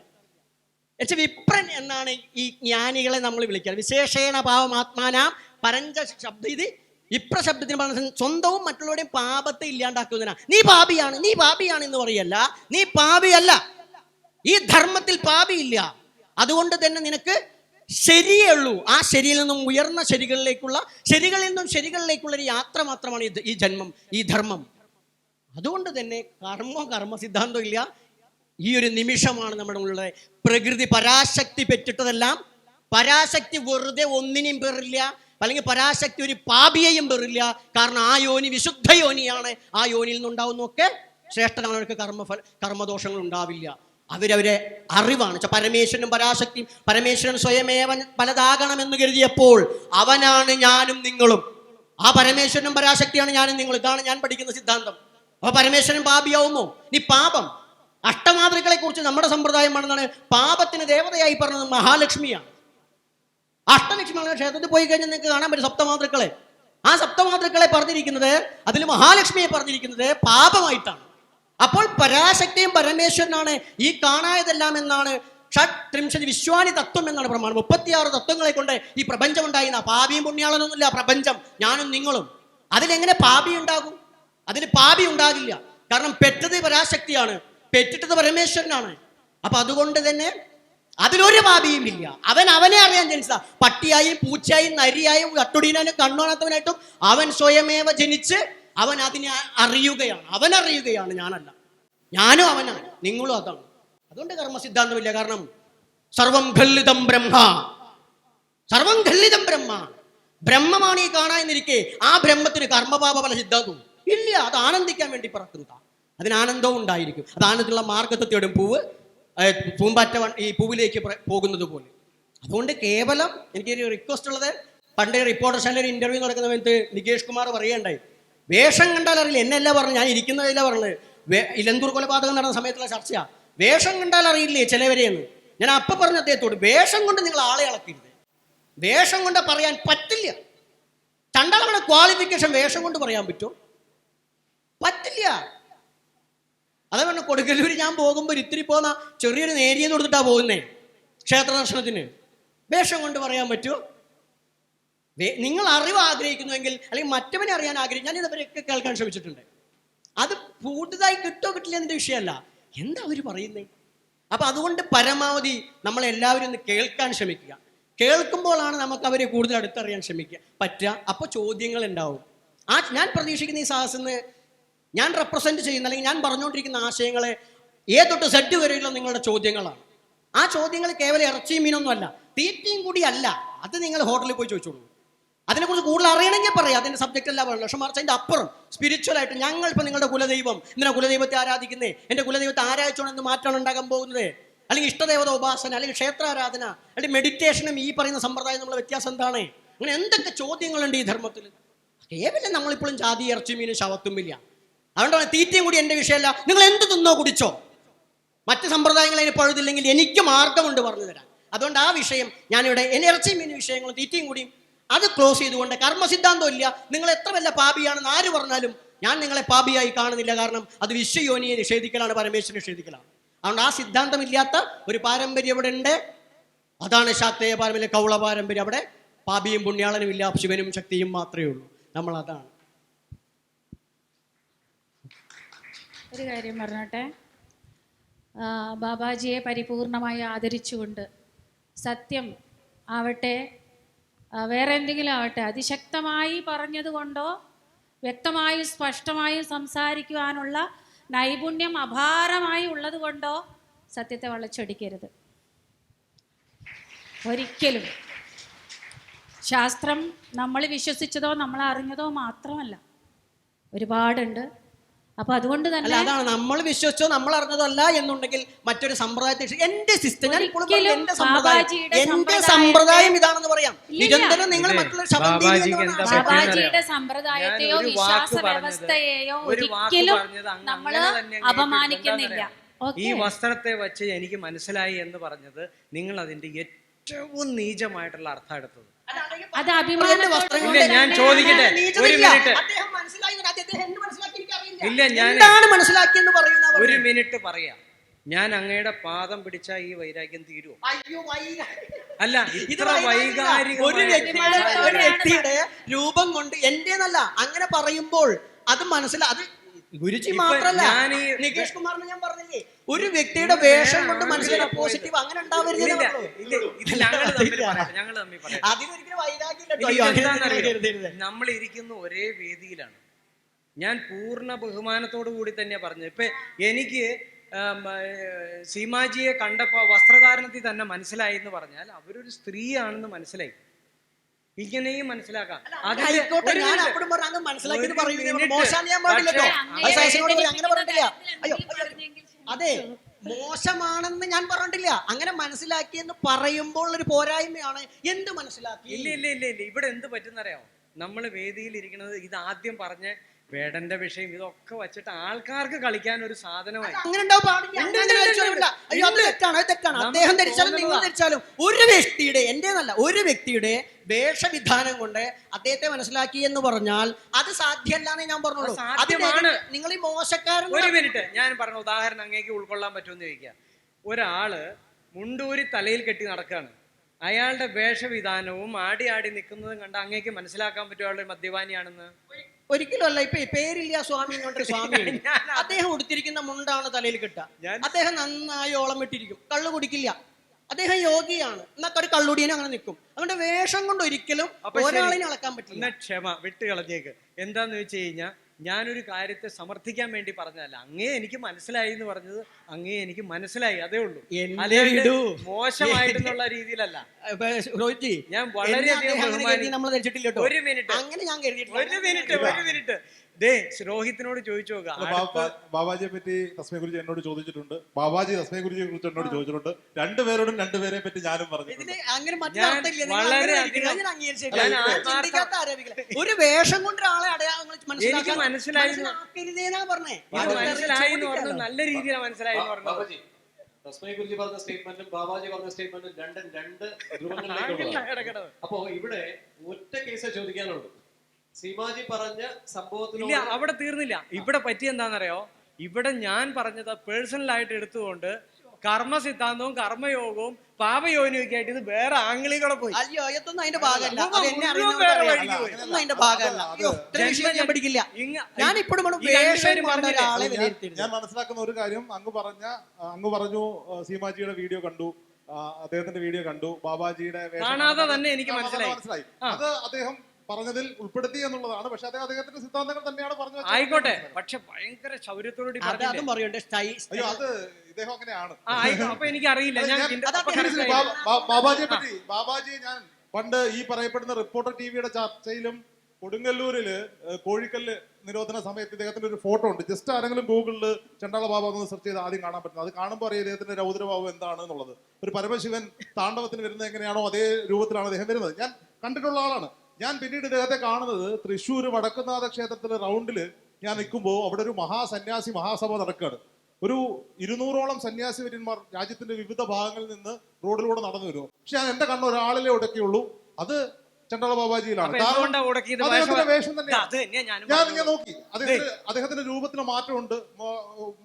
എച്ച വിപ്രൻ എന്നാണ് ഈ ജ്ഞാനികളെ നമ്മൾ വിളിക്കുക. വിശേഷേണ പാവം ആത്മാനാം പരഞ്ച ശബ്ദ ഇത് ഇപ്ര ശബ്ദത്തിന് പറഞ്ഞ സ്വന്തവും മറ്റുള്ളവരുടെയും പാപത്തെ ഇല്ലാണ്ടാക്കുന്നതിനാ നീ പാപിയാണ് നീ പാപിയാണ് എന്ന് പറയല്ല. നീ പാപിയല്ല. ഈ ധർമ്മത്തിൽ പാപിയില്ല. അതുകൊണ്ട് തന്നെ നിനക്ക് ശരിയേ ഉള്ളൂ. ആ ശരിയിൽ നിന്നും ഉയർന്ന ശരികളിലേക്കുള്ള ശരികളിൽ നിന്നും ശരികളിലേക്കുള്ള ഒരു യാത്ര മാത്രമാണ് ഈ ജന്മം ഈ ധർമ്മം. അതുകൊണ്ട് തന്നെ കർമ്മ കർമ്മ സിദ്ധാന്തം ഇല്ല. ഈ ഒരു നിമിഷമാണ് നമ്മുടെ ഉള്ളത് പ്രകൃതി പരാശക്തി പെറ്റിട്ടതെല്ലാം. പരാശക്തി വെറുതെ ഒന്നിനെയും പെറില്ല. അല്ലെങ്കിൽ പരാശക്തി ഒരു പാപിയെയും പെറില്ല. കാരണം ആ യോനി വിശുദ്ധ യോനിയാണ്. ആ യോനിയിൽ നിന്നുണ്ടാവുന്നൊക്കെ ശ്രേഷ്ഠനാണ് അവർക്ക് കർമ്മഫല കർമ്മദോഷങ്ങൾ ഉണ്ടാവില്ല. അവരവരെ അറിവാണ്. പരമേശ്വരനും പരാശക്തിയും പരമേശ്വരൻ സ്വയമേവൻ പലതാകണമെന്ന് കരുതിയപ്പോൾ അവനാണ് ഞാനും നിങ്ങളും. ആ പരമേശ്വരനും പരാശക്തിയാണ് ഞാനും നിങ്ങൾ ഇതാണ് ഞാൻ പഠിക്കുന്ന സിദ്ധാന്തം. അപ്പൊ പരമേശ്വരൻ പാപിയാവുമോ നീ പാപം. അഷ്ടമാതൃകളെ കുറിച്ച് നമ്മുടെ സമ്പ്രദായമാണെന്നാണ് പാപത്തിന് ദേവതയായി പറഞ്ഞത് മഹാലക്ഷ്മിയാണ്. അഷ്ടലക്ഷ്മിയാണ് ക്ഷേത്രത്തിൽ പോയി കഴിഞ്ഞാൽ നിങ്ങൾക്ക് കാണാൻ പറ്റും സപ്തമാതൃക്കളെ. ആ സപ്തമാതൃക്കളെ പറഞ്ഞിരിക്കുന്നത് അതിൽ മഹാലക്ഷ്മിയെ പറഞ്ഞിരിക്കുന്നത് പാപമായിട്ടാണ്. അപ്പോൾ പരാശക്തിയും പരമേശ്വരനാണ് ഈ കാണായതെല്ലാം എന്നാണ് ഷട്ട് വിശ്വാനി തത്വം എന്നാണ് പ്രമാണം. മുപ്പത്തിയാറ് തത്വങ്ങളെ കൊണ്ട് ഈ പ്രപഞ്ചം ഉണ്ടായിരുന്ന പാപിയും പുണ്യാളനൊന്നുമില്ല പ്രപഞ്ചം. ഞാനും നിങ്ങളും. അതിലെങ്ങനെ പാപി ഉണ്ടാകും അതിൽ പാപി ഉണ്ടാകില്ല കാരണം പെറ്റത് പരാശക്തിയാണ്. പെറ്റിട്ടത് പരമേശ്വരനാണ്. അപ്പൊ അതുകൊണ്ട് തന്നെ അതിലൊരു പാപിയും ഇല്ല. അവൻ അവനെ അറിയാൻ ജനിച്ച പട്ടിയായും പൂച്ചയായും നരിയായും കട്ടുടീനായും കണ്ണോണാത്തവനായിട്ടും അവൻ സ്വയമേവ ജനിച്ച് അവൻ അതിനെ അറിയുകയാണ്. അവൻ അറിയുകയാണ് ഞാനല്ല. ഞാനും അവനാണ്. നിങ്ങളും അതാണ്. അതുകൊണ്ട് കർമ്മസിദ്ധാന്തമില്ല. കാരണം സർവം ഖല്ലിതം ബ്രഹ്മ. സർവം ഖല്ലിതം ബ്രഹ്മ. ബ്രഹ്മമാണ് ഈ കാണാനിരിക്കെ. ആ ബ്രഹ്മത്തിന് കർമ്മപാപ പല സിദ്ധാന്തവും ഇല്ല. അത് ആനന്ദിക്കാൻ വേണ്ടി പറക്കുന്നതാണ് അതിന് ആനന്ദവും ഉണ്ടായിരിക്കും. അത് ആനന്ദത്തിലുള്ള മാർഗത്തെ പൂവ് പൂമ്പാറ്റ ഈ പൂവിലേക്ക് പോകുന്നത് പോലെ. അതുകൊണ്ട് കേവലം എനിക്കൊരു റിക്വസ്റ്റ് ഉള്ളത് പണ്ട് റിപ്പോർട്ടർ ചാനൽ ഇന്റർവ്യൂ നടക്കുന്ന സമയത്ത് നികേഷ് കുമാർ പറയുകയുണ്ടായി. വേഷം കണ്ടാൽ അറിയില്ല എന്നല്ല പറഞ്ഞു ഞാൻ ഇരിക്കുന്നതല്ല പറഞ്ഞത്. ഇലന്തൂർ കൊലപാതകം നടന്ന സമയത്തുള്ള ചർച്ചയാ. വേഷം കണ്ടാൽ അറിയില്ലേ ചിലവരെയെന്ന് ഞാൻ അപ്പൊ പറഞ്ഞ അദ്ദേഹത്തോട് വേഷം കൊണ്ട് നിങ്ങൾ ആളെ അളക്കരുത്. വേഷം കൊണ്ട് പറയാൻ പറ്റില്ല. ചണ്ടാളങ്ങളുടെ ക്വാളിഫിക്കേഷൻ വേഷം കൊണ്ട് പറയാൻ പറ്റുമോ? പറ്റില്ല. അതേ പറഞ്ഞ കൊടുക്കല്ലൂർ ഞാൻ പോകുമ്പോൾ ഇത്തിരി പോന്ന ചെറിയൊരു നേരിയെന്ന് കൊടുത്തിട്ടാ പോകുന്നേ. ക്ഷേത്ര ദർശനത്തിന്. വേഷം കൊണ്ട് പറയാൻ പറ്റുമോ നിങ്ങൾ അറിവ് ആഗ്രഹിക്കുന്നുവെങ്കിൽ അല്ലെങ്കിൽ മറ്റവനെ അറിയാൻ ആഗ്രഹിക്കും ഞാൻ ഇതുവരെയൊക്കെ കേൾക്കാൻ ശ്രമിച്ചിട്ടുണ്ട്. അത് കൂടുതലായി കിട്ടോ കിട്ടില്ല എന്റെ വിഷയമല്ല. എന്താ അവർ പറയുന്നേ? അപ്പൊ അതുകൊണ്ട് പരമാവധി നമ്മൾ എല്ലാവരും ഒന്ന് കേൾക്കാൻ ശ്രമിക്കുക. കേൾക്കുമ്പോഴാണ് നമുക്ക് അവരെ കൂടുതൽ അടുത്തറിയാൻ ശ്രമിക്കുക. പറ്റുക. അപ്പൊ ചോദ്യങ്ങൾ ഉണ്ടാവും. ആ ഞാൻ പ്രതീക്ഷിക്കുന്ന ഈ സാഹസിന്ന് ഞാൻ റെപ്രസെന്റ് ചെയ്യുന്ന അല്ലെങ്കിൽ ഞാൻ പറഞ്ഞുകൊണ്ടിരിക്കുന്ന ആശയങ്ങളെ ഏതൊട്ട് സെറ്റ് വരെയുള്ള നിങ്ങളുടെ ചോദ്യങ്ങളാണ്. ആ ചോദ്യങ്ങൾ കേവലം ഇറച്ചിയും മീനൊന്നും അല്ല തീറ്റയും കൂടി അല്ല. അത് നിങ്ങൾ ഹോട്ടലിൽ പോയി ചോദിച്ചോളൂ. അതിനെക്കുറിച്ച് കൂടുതൽ അറിയണമെങ്കിൽ പറയാം. അതിന്റെ സബ്ജക്റ്റ് എല്ലാം പറയുന്നത്. പക്ഷെ മറിച്ച് അതിന്റെ അപ്പുറം സ്പിരിച്വൽ ആയിട്ട് ഞങ്ങൾ ഇപ്പം നിങ്ങളുടെ കുലദൈവം എന്തിനാ കുലദൈവത്തെ ആരാധിക്കുന്നേ? എന്റെ കുലദൈവത്തെ ആരാധിച്ചോണെന്ന് മാറ്റമാണ് ഉണ്ടാകാൻ പോകുന്നത്? അല്ലെങ്കിൽ ഇഷ്ടദേവത ഉപാസന അല്ലെങ്കിൽ ക്ഷേത്രാരാധന അല്ലെങ്കിൽ മെഡിറ്റേഷനും ഈ പറയുന്ന സമ്പ്രദായം നമ്മളെ വ്യത്യാസം എന്താണ്? അങ്ങനെ എന്തൊക്കെ ചോദ്യങ്ങളുണ്ട് ഈ ധർമ്മത്തിൽ കേവലം നമ്മളിപ്പോഴും ജാതി ഇറച്ചി മീനും ശവത്തുമില്ല അതുകൊണ്ടാണ് തീറ്റയും കൂടി എന്റെ വിഷയമല്ല. നിങ്ങൾ എന്ത് തിന്നോ കുടിച്ചോ. മറ്റ് സമ്പ്രദായങ്ങൾ അതിന് പഴുതില്ലെങ്കിൽ എനിക്ക് മാർഗമുണ്ട് പറഞ്ഞു തരാം അതുകൊണ്ട് ആ വിഷയം ഞാനിവിടെ ഇറച്ചിയും മീൻ വിഷയങ്ങളും തീറ്റയും കൂടിയും അത് ക്ലോസ് ചെയ്തുകൊണ്ട് കർമ്മസിദ്ധാന്തം ഇല്ല. നിങ്ങൾ എത്ര വല്ല പാപിയാണെന്ന് ആര് പറഞ്ഞാലും ഞാൻ നിങ്ങളെ പാപിയായി കാണുന്നില്ല. കാരണം അത് വിശ്വയോനിയെ നിഷേധിക്കലാണ് പരമേശ്വരൻ നിഷേധിക്കലാണ്. അതുകൊണ്ട് ആ സിദ്ധാന്തമില്ലാത്ത ഒരു പാരമ്പര്യം ഇവിടെ ഉണ്ട്. അതാണ് ശാക്തേയ പാരമ്പര്യം കൗള പാരമ്പര്യം അവിടെ. പാപിയും പുണ്യാളനും ഇല്ല ശിവനും ശക്തിയും മാത്രമേ ഉള്ളൂ. നമ്മൾ അതാണ്.
ഒരു കാര്യം പറഞ്ഞോട്ടെ. ബാബാജിയെ പരിപൂർണമായി ആദരിച്ചുകൊണ്ട് സത്യം ആവട്ടെ വേറെ എന്തെങ്കിലും ആവട്ടെ അതിശക്തമായി പറഞ്ഞതുകൊണ്ടോ വ്യക്തമായും സ്പഷ്ടമായും സംസാരിക്കുവാനുള്ള നൈപുണ്യം അപാരമായി ഉള്ളതുകൊണ്ടോ സത്യത്തെ വളച്ചൊടിക്കരുത്. ഒരിക്കലും. ശാസ്ത്രം നമ്മൾ വിശ്വസിച്ചതോ നമ്മൾ അറിഞ്ഞതോ മാത്രമല്ല. ഒരുപാടുണ്ട്. അപ്പൊ അതുകൊണ്ട്
അല്ല
തന്നെ
അതാണ്. നമ്മൾ വിശ്വസിച്ചോ നമ്മൾ അറിഞ്ഞതല്ല എന്നുണ്ടെങ്കിൽ മറ്റൊരു സമ്പ്രദായത്തെ എന്റെ സിസ്റ്റം ഞാൻ
ഇപ്പോൾ
എന്റെ സമ്പ്രദായം
ബാബാജിയുടെ
എന്റെ
സമ്പ്രദായത്തെ-
സമ്പ്രദായം ഇതാണെന്ന് പറയാം. നിരന്തരം നിങ്ങൾ? മറ്റുള്ള
ബാബാജിക്ക് പറ്റിയെന്ന്
ബാബാജിയുടെ സമ്പ്രദായത്തെയോ
ഞാൻ ഒരു വാക്ക്
വിശ്വാസ
പറഞ്ഞത്,
വ്യവസ്ഥയെയോ
ഒരു വാക്ക്
ഒരിക്കലും
പറഞ്ഞത് അങ്ങ്
നമ്മൾ
അങ്ങനെ തന്നെ
അപമാനിക്കുന്നില്ല.
ഈ
ഓക്കെ.
വസ്ത്രത്തെ വെച്ച് എനിക്ക് മനസ്സിലായി എന്ന് പറഞ്ഞത് നിങ്ങൾ അതിന്റെ ഏറ്റവും നീചമായിട്ടുള്ള അർത്ഥം എടുത്തത്.
അത്
അഭിമാനം ഞാൻ ചോദിക്കട്ടെ, ഒരു മിനിറ്റ്. ഇല്ല, ഞാൻ-
മനസ്സിലാക്കിയെന്ന് പറയുന്ന
ഒരു മിനിറ്റ് പറയാം. ഞാൻ അങ്ങയുടെ പാദം പിടിച്ച ഈ വൈരാഗ്യം തീരുമോ
അയ്യോ
അല്ല
ഇത്
ഇത്ര
വൈകാരിക- ഒരു വ്യക്തിയുടെ ഒരു വ്യക്തിയുടെ രൂപം കൊണ്ട് എന്റേന്നല്ല അങ്ങനെ പറയുമ്പോൾ അത് മനസ്സിലാ അത് ഗുരുജി മാത്രല്ല. നികേഷ് കുമാറിന് ഞാൻ പറഞ്ഞില്ലേ? ഒരു വ്യക്തിയുടെ വേഷം കൊണ്ട് മനസ്സിലായ പോസിറ്റീവ് അങ്ങനെ ഉണ്ടാവരുത്.
നമ്മൾ ഇരിക്കുന്ന ഒരേ വേദിയിലാണ്. ഞാൻ പൂർണ ബഹുമാനത്തോടു കൂടി തന്നെയാ പറഞ്ഞത്. ഇപ്പൊ എനിക്ക് സീമാജിയെ കണ്ടപ്പോ വസ്ത്രധാരണത്തിൽ തന്നെ മനസ്സിലായി എന്ന് പറഞ്ഞാൽ അവരൊരു സ്ത്രീയാണെന്ന് മനസ്സിലായി. ഇങ്ങനെയും മനസ്സിലാക്കാം.
ആയിക്കോട്ടെ ഞാൻ
minute.
അപ്പോഴും പറഞ്ഞു അങ്ങ് മനസ്സിലാക്കിയത്
ഒരു
പറയുന്നത്
minute.
മോശം ഞാൻ പാടില്ല അത് സൈസിനോട് അങ്ങനെ പറഞ്ഞിട്ടില്ല. അയ്യോ അതെ മോശമാണെന്ന് ഞാൻ പറഞ്ഞിട്ടില്ല. അങ്ങനെ മനസ്സിലാക്കി എന്ന് പറയുമ്പോൾ ഒരു പോരായ്മയാണ്. എന്ത് മനസ്സിലാക്കി?
ഇല്ല ഇല്ല ഇല്ല ഇല്ല. ഇവിടെ എന്ത് പറ്റുന്നറിയാമോ നമ്മൾ വേദിയിൽ ഇരിക്കുന്നത് ഇത് ആദ്യം പറഞ്ഞ വേടന്റെ വിഷയം ഇതൊക്കെ വെച്ചിട്ട് ആൾക്കാർക്ക് കളിക്കാൻ ഒരു സാധനമായി.
അങ്ങനെ ഉണ്ടാവും പാടില്ല അങ്ങനെ
ഉണ്ട്, ഉണ്ട്,
ഇല്ല. അയ്യോ അത് തെറ്റാണ് അത് തെറ്റാണ്.
നമുക്ക്
അദ്ദേഹം ധരിച്ചാലും നിങ്ങൾ
തോന്നുന്നതാ.
ധരിച്ചാലും ഒരു വ്യക്തിയുടെ എന്റേന്നല്ല ഒരു വ്യക്തിയുടെ വേഷവിധാനം കൊണ്ട് അദ്ദേഹത്തെ മനസ്സിലാക്കി എന്ന് പറഞ്ഞാൽ അത് സാധ്യമല്ലാന്നേ ഞാൻ പറഞ്ഞോളൂ
അത് സാധ്യമാണ്.
നിങ്ങൾ ഈ മോശക്കാരൻ
ഒരു മിനിറ്റ് ഞാൻ പറഞ്ഞ ഉദാഹരണം അങ്ങേക്ക് ഉൾക്കൊള്ളാൻ പറ്റുമെന്ന് ചോദിക്കുക ഒരാൾ മുണ്ടൂരി തലയിൽ കെട്ടി നടക്കുകയാണ് അയാളുടെ വേഷവിധാനവും ആടി ആടി നിൽക്കുന്നതും കണ്ട് അങ്ങേക്ക് മനസ്സിലാക്കാൻ പറ്റും അയാളുടെ മദ്യപാനിയാണെന്ന്?
ഒരിക്കലും അല്ല ഇപ്പൊ പേരില്ല സ്വാമി എന്ന് പറഞ്ഞൊരു സ്വാമിയാണ് [laughs] അദ്ദേഹം ഉടുത്തിരിക്കുന്ന മുണ്ടാണ് തലയിൽ കിട്ടുക. അദ്ദേഹം നന്നായി ഓളം വിട്ടിരിക്കും കള്ളു കുടിക്കില്ല. അദ്ദേഹം യോഗിയാണ്. എന്നൊക്കെ ഒരു കള്ളുടിയനും അങ്ങനെ നിൽക്കും. അവന്റെ വേഷം കൊണ്ട് ഒരിക്കലും ഒരാളിനെ അളക്കാൻ പറ്റില്ല.
ക്ഷമ വിട്ട് കളഞ്ഞേക്ക് എന്താന്ന് വെച്ച് കഴിഞ്ഞാൽ ഞാനൊരു കാര്യത്തെ സമർത്ഥിക്കാൻ വേണ്ടി പറഞ്ഞതല്ല. അങ്ങേ എനിക്ക് മനസ്സിലായി എന്ന് പറഞ്ഞത് അങ്ങേ എനിക്ക് മനസ്സിലായി അതേ ഉള്ളൂ.
മോശമായിട്ടുള്ള
അല്ലാണ്ട്
വിടൂ.
മോശമായിട്ടെന്നുള്ള രീതിയിലല്ല. ഞാൻ
വളരെ
വളരെയധികം ബഹുമാനി- ഒരു മിനിറ്റ്.
അങ്ങനെ ഞാൻ കരുതിയിട്ടില്ല.
ഒരു മിനിറ്റ് ഒരു മിനിറ്റ്. ദേ രോഹിത്തിനോട് ചോദിച്ചു
ബാബാജിയെ പറ്റി തസ്മയെ കുറിച്ച് എന്നോട് ചോദിച്ചിട്ടുണ്ട്. ബാബാജി തസ്മയെ കുറിച്ച് കുറിച്ച് എന്നോട് ചോദിച്ചിട്ടുണ്ട്. രണ്ടുപേരോടും രണ്ടുപേരെ പറ്റി ഞാനും
പറഞ്ഞു. ഒരു വേഷം കൊണ്ട് ഒരാളെ അടയാളങ്ങൾ മനസ്സിലാക്കാൻ-
മനസ്സിലായി
പറഞ്ഞേ.
നല്ല രീതിയിലാണ് മനസ്സിലായി
ബാബാജി തസ്മയെ കുറിച്ച് പറഞ്ഞ സ്റ്റേറ്റ്മെന്റും ബാബാജി പറഞ്ഞ സ്റ്റേറ്റ്മെന്റും രണ്ടും രണ്ട് ധ്രുവങ്ങളിലേക്കുള്ളതാണ്. അപ്പോ ഇവിടെ ഒറ്റ കേസേ ചോദിക്കാനുള്ളൂ. സീമാജി പറഞ്ഞ
ഇല്ല അവിടെ തീർന്നില്ല. ഇവിടെ പറ്റിയ എന്താണെന്നറിയോ? ഇവിടെ ഞാൻ പറഞ്ഞത് പേഴ്സണലായിട്ട് എടുത്തുകൊണ്ട് കർമ്മ സിദ്ധാന്തവും കർമ്മയോഗവും പാപയോനിയൊക്കെ ആയിട്ട് ഇത് വേറെ ആംഗ്ലികളെ പോയി.
അയ്യോ ഇതൊന്നും അതിന്റെ ഭാഗമല്ല. അതിന്റെ ഭാഗമല്ല. ഞാൻ പഠിക്കില്ല ഞാൻ ഇപ്പോഴും
ഞാൻ- മനസ്സിലാക്കുന്ന ഒരു കാര്യം അങ്ങ് പറഞ്ഞ അങ്ങ് പറഞ്ഞു സീമാജിയുടെ വീഡിയോ കണ്ടു അദ്ദേഹത്തിന്റെ വീഡിയോ കണ്ടു ബാബാജിയുടെ
കാണാതെ തന്നെ എനിക്ക് മനസ്സിലായി.
മനസ്സിലായി. അത് അദ്ദേഹം പറഞ്ഞതിൽ ഉൾപ്പെടുത്തി എന്നുള്ളതാണ്. പക്ഷെ അദ്ദേഹം അദ്ദേഹത്തിന്റെ സിദ്ധാന്തങ്ങൾ തന്നെയാണ് പറഞ്ഞു വെച്ചത്.
ആയിക്കോട്ടെ. പക്ഷെ ഭയങ്കര ശൗര്യത്തോടുകൂടി
അത് പറയണ്ടേ സ്റ്റൈ
അയ്യോ അത് ഇദ്ദേഹം അങ്ങനെയാണ്.
അപ്പൊ എനിക്ക് അറിയില്ല ഞാൻ
ബാബാജിയെ പറ്റി ബാബാജിയെ ഞാൻ പണ്ട് ഈ പറയപ്പെടുന്ന റിപ്പോർട്ടർ ടിവിയുടെ ചർച്ചയിലും കൊടുങ്ങല്ലൂരിൽ കോഴിക്കല്ല് നിരോധന സമയത്ത് ഇദ്ദേഹത്തിന്റെ ഒരു ഫോട്ടോ ഉണ്ട്. ജസ്റ്റ് ആരെങ്കിലും ഗൂഗിളിൽ ചണ്ടാള ബാബ എന്ന് സെർച്ച് ചെയ്ത് ആദ്യം കാണാൻ പറ്റുന്നത്. അത് കാണുമ്പോൾ അറിയാം ഇദ്ദേഹത്തിന്റെ രൗദ്രഭാവം എന്താണ് എന്നുള്ളത്. ഒരു പരമശിവൻ താണ്ഡവത്തിന് വരുന്നത് എങ്ങനെയാണോ അതേ രൂപത്തിലാണ് അദ്ദേഹം വരുന്നത്. ഞാൻ കണ്ടിട്ടുള്ള ആളാണ്. ഞാൻ പിന്നീട് ഇദ്ദേഹത്തെ കാണുന്നത് തൃശ്ശൂർ വടക്കുന്നാഥ ക്ഷേത്രത്തിലെ റൗണ്ടിൽ ഞാൻ നിൽക്കുമ്പോൾ അവിടെ ഒരു മഹാസന്യാസി മഹാസഭ നടക്കുകയാണ് ഒരു ഇരുന്നൂറോളം സന്യാസി വര്യന്മാർ രാജ്യത്തിന്റെ വിവിധ ഭാഗങ്ങളിൽ നിന്ന് റോഡിലൂടെ നടന്നു വരുമോ പക്ഷെ ഞാൻ എന്റെ കണ്ണ് ഒരാളിലെ ഉടക്കിയുള്ളൂ അത് ചണ്ടാള ബാബാജിയിലാണ്. അദ്ദേഹത്തിന്റെ
വേഷം-
തന്നെയാണ് ഞാൻ ഇങ്ങനെ നോക്കി. അദ്ദേഹത്തിന് അദ്ദേഹത്തിന്റെ രൂപത്തിന് മാറ്റമുണ്ട്.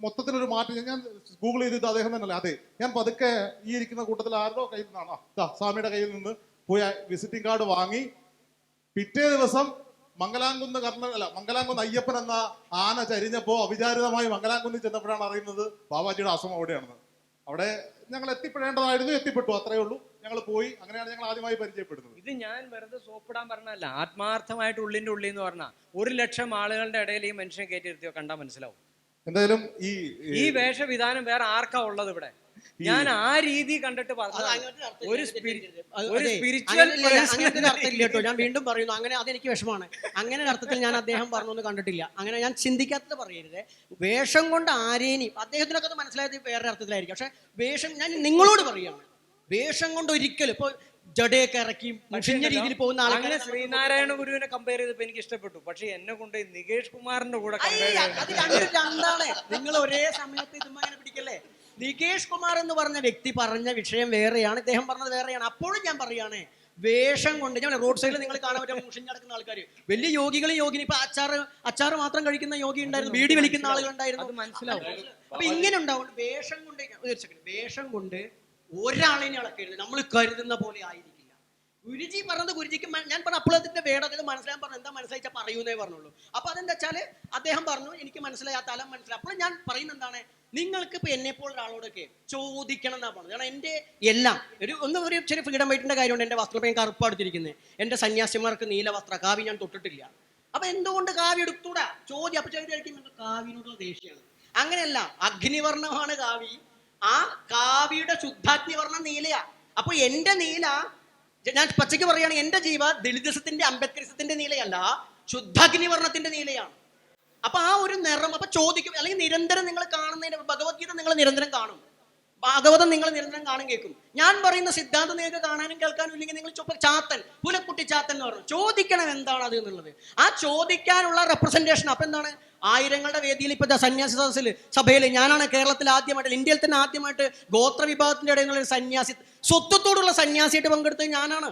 മൊത്തത്തിലൊരു മാറ്റം. ഞാൻ- ഗൂഗിൾ ചെയ്തിട്ട് അദ്ദേഹം തന്നെയല്ല. അതെ ഞാൻ പതുക്കെ ഈ ഇരിക്കുന്ന കൂട്ടത്തിൽ ആരുടെ കയ്യിൽ നിന്നാണ്. സ്വാമിയുടെ കയ്യിൽ നിന്ന് പോയി വിസിറ്റിംഗ് കാർഡ് വാങ്ങി പിറ്റേ ദിവസം മംഗലാംകുന്ന് കർണ അല്ല മംഗലാംകുന്ന് അയ്യപ്പൻ എന്ന ആന ചരിഞ്ഞപ്പോ അവിചാരിതമായി മംഗലാംകുന്നിൽ ചെന്നപ്പോഴാണ് അറിയുന്നത് ബാബാജിയുടെ ആശ്രമം അവിടെയാണെന്ന്. അവിടെ ഞങ്ങൾ എത്തിപ്പെടേണ്ടതായിരുന്നു എത്തിപ്പെട്ടു അത്രേ ഉള്ളൂ. ഞങ്ങൾ പോയി അങ്ങനെയാണ് ഞങ്ങൾ ആദ്യമായി പരിചയപ്പെടുന്നത്.
ഇത് ഞാൻ വെറുതെ സോപ്പിടാൻ പറഞ്ഞല്ല ആത്മാർത്ഥമായിട്ട് ഉള്ളിന്റെ ഉള്ളി എന്ന് പറഞ്ഞാൽ ഒരു ലക്ഷം ആളുകളുടെ ഇടയിൽ ഈ മനുഷ്യനെ കയറ്റി നിർത്തിയോ കണ്ടാൽ മനസ്സിലാവും.
എന്തായാലും ഈ
ഈ വേഷവിധാനം വേറെ ആർക്കാ ഉള്ളത് ഇവിടെ? ഞാൻ ആ രീതി കണ്ടിട്ട്
അർത്ഥം
ഒരു
സ്പിരിച്വൽ കേട്ടോ ഞാൻ വീണ്ടും പറയുന്നു. അങ്ങനെ അതെനിക്ക് വിഷമാണ് അങ്ങനെ ഒരു അർത്ഥത്തിൽ ഞാൻ അദ്ദേഹം പറഞ്ഞൊന്നും കണ്ടിട്ടില്ല. അങ്ങനെ ഞാൻ ചിന്തിക്കാത്തത് പറയരുത്. വേഷം കൊണ്ട് ആരേനെയും അദ്ദേഹത്തിനൊക്കെ അത് മനസ്സിലായത് വേറെ അർത്ഥത്തിലായിരിക്കും. പക്ഷെ വേഷം ഞാൻ നിങ്ങളോട് പറയുകയാണ്. വേഷം കൊണ്ട് ഒരിക്കലും ഇപ്പൊ ജഡയൊക്കെ ഇറക്കി മുഷിഞ്ഞ രീതിയിൽ പോകുന്ന ആളെ
ശ്രീനാരായണ ഗുരുവിനെ കമ്പയർ ചെയ്തപ്പോ എനിക്ക് ഇഷ്ടപ്പെട്ടു. പക്ഷെ എന്നെ കൊണ്ട് നികേഷ് കുമാറിന്റെ കൂടെ കമ്പയർ
രണ്ടാണ് നിങ്ങൾ ഒരേ സമയത്ത് ഇതും അങ്ങനെ പിടിക്കല്ലേ? നികേഷ് കുമാർ എന്ന് പറഞ്ഞ വ്യക്തി പറഞ്ഞ വിഷയം വേറെയാണ്. ഇദ്ദേഹം പറഞ്ഞത് വേറെയാണ്. അപ്പോഴും ഞാൻ പറയാണ് വേഷം കൊണ്ട് ഞാൻ റോഡ് സൈഡിൽ നിങ്ങൾ കാണാൻ പറ്റും മുഷിഞ്ഞ് നടക്കുന്ന ആൾക്കാർ വലിയ യോഗികളും യോഗിനി ഇപ്പൊ അച്ചാറ് അച്ചാറ് മാത്രം കഴിക്കുന്ന യോഗി ഉണ്ടായിരുന്നു വിളിക്കുന്ന ആളുകൾ
അത്
ഉണ്ടായിരുന്നു
മനസ്സിലാവും.
അപ്പൊ ഇങ്ങനെ ഉണ്ടാവും. വേഷം കൊണ്ട് വേഷം കൊണ്ട് ഒരാളിനെ അളക്കരുത്. നമ്മൾ കരുതുന്ന പോലെ ആയിരിക്കില്ല. ഗുരുജി പറഞ്ഞത് ഗുരുജിക്ക് ഞാൻ പറഞ്ഞു അപ്പോൾ അതിന്റെ വേടത്തിൽ മനസ്സിലാൻ പറഞ്ഞു എന്താ മനസ്സിലായിച്ചാൽ പറയൂന്നേ പറഞ്ഞുള്ളൂ. അപ്പൊ അതെന്താ വെച്ചാൽ അദ്ദേഹം പറഞ്ഞു എനിക്ക് മനസ്സിലായി ആ തലം മനസ്സിലായി. അപ്പോൾ ഞാൻ പറയുന്നത് എന്താണ് നിങ്ങൾക്ക് ഇപ്പൊ എന്നെ പോലെ ഒരാളോടൊക്കെ ചോദിക്കണം എന്നാ പറഞ്ഞത്. കാരണം എന്റെ എല്ലാം ഒരു ഒന്ന് ഒരു ചെറിയ ഫ്രീഡം വൈറ്റിന്റെ കാര്യമുണ്ട്. എന്റെ വസ്ത്രം ഞാൻ കറുപ്പാടുത്തിരിക്കുന്നത് എന്റെ സന്യാസിമാർക്ക് നീല വസ്ത്ര കാവി ഞാൻ തൊട്ടിട്ടില്ല. അപ്പൊ എന്തുകൊണ്ട് കാവി എടുത്തൂടാ? ചോദ്യം. അപ്പൊ ചോദിക്കും കാവിനോടുള്ള ദേഷ്യമാണ് അങ്ങനെയല്ല അഗ്നിവർണമാണ് കാവി ആ കാവിയുടെ ശുദ്ധാഗ്നിവർണം നീലയാ. അപ്പൊ എന്റെ നീല ഞാൻ പച്ചയ്ക്ക് പറയുകയാണെങ്കിൽ എന്റെ ജീവ ദളിതസത്തിന്റെ അംബേദ്കറിസത്തിന്റെ നീലയല്ല ശുദ്ധാഗ്നിവർണത്തിന്റെ നീലയാണ്. അപ്പൊ ആ ഒരു നിറം അപ്പൊ ചോദിക്കും അല്ലെങ്കിൽ നിരന്തരം നിങ്ങൾ കാണുന്നതിന് ഭഗവത്ഗീത നിങ്ങൾ നിരന്തരം കാണും. ഭാഗവതം നിങ്ങൾ നിരന്തരം കാണും കേൾക്കും. ഞാൻ പറയുന്ന സിദ്ധാന്തം നിങ്ങൾക്ക് കാണാനും കേൾക്കാനും ഇല്ലെങ്കിൽ നിങ്ങൾ ചാത്തൻ പുലക്കുട്ടി ചാത്തൻ എന്ന് പറഞ്ഞു. ചോദിക്കണം എന്താണ് അത് എന്നുള്ളത്. ആ ചോദിക്കാനുള്ള റെപ്രസെന്റേഷൻ അപ്പൊ എന്താണ്? ആയിരങ്ങളുടെ വേദിയിൽ ഇപ്പൊ സന്യാസി സദസ്സിൽ സഭയിൽ ഞാനാണ് കേരളത്തിൽ ആദ്യമായിട്ട് ഇന്ത്യയിൽ തന്നെ ആദ്യമായിട്ട് ഗോത്ര വിഭാഗത്തിന്റെ ഇടയിൽ നിന്നുള്ള സന്യാസി സ്വത്വത്തോടുള്ള സന്യാസിയായിട്ട് പങ്കെടുത്തത് ഞാനാണ്.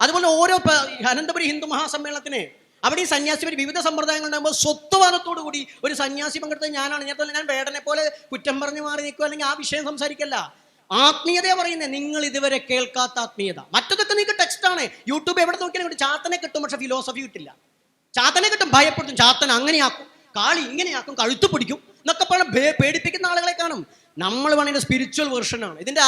അതുപോലെ ഓരോ അനന്തപുരി ഹിന്ദു മഹാസമ്മേളനത്തിന് അവിടെ ഈ സന്യാസിമാർ വിവിധ സമ്പ്രദായങ്ങൾ ഉണ്ടാകുമ്പോൾ സ്വത്വവാദത്തോടു കൂടി ഒരു സന്യാസി പങ്കെടുത്ത ഞാനാണ്. ഞാൻ ഞാൻ വേടനെ പോലെ കുറ്റം പറഞ്ഞു മാറി നിൽക്കുക അല്ലെങ്കിൽ ആ വിഷയം സംസാരിക്കല്ല. ആത്മീയതയെ പറയുന്നത് നിങ്ങൾ ഇതുവരെ കേൾക്കാത്ത ആത്മീയത. മറ്റതൊക്കെ നിങ്ങൾക്ക് ടെക്സ്റ്റ് ആണ്. യൂട്യൂബ് എവിടെ നോക്കിയാലും ചാത്തനെ കിട്ടും പക്ഷെ ഫിലോസഫി കിട്ടില്ല. ചാത്തനെ കിട്ടും ഭയപ്പെടുത്തും. ചാത്തൻ അങ്ങനെയാക്കും. കാളി ഇങ്ങനെയാക്കും കഴുത്തു പിടിക്കും എന്നൊക്കെ പറഞ്ഞാൽ പേടിപ്പിക്കുന്ന ആളുകളെ കാണും. നമ്മൾ വേണമെങ്കിൽ സ്പിരിച്വൽ വെർഷനാണ് ഇതിന്റെ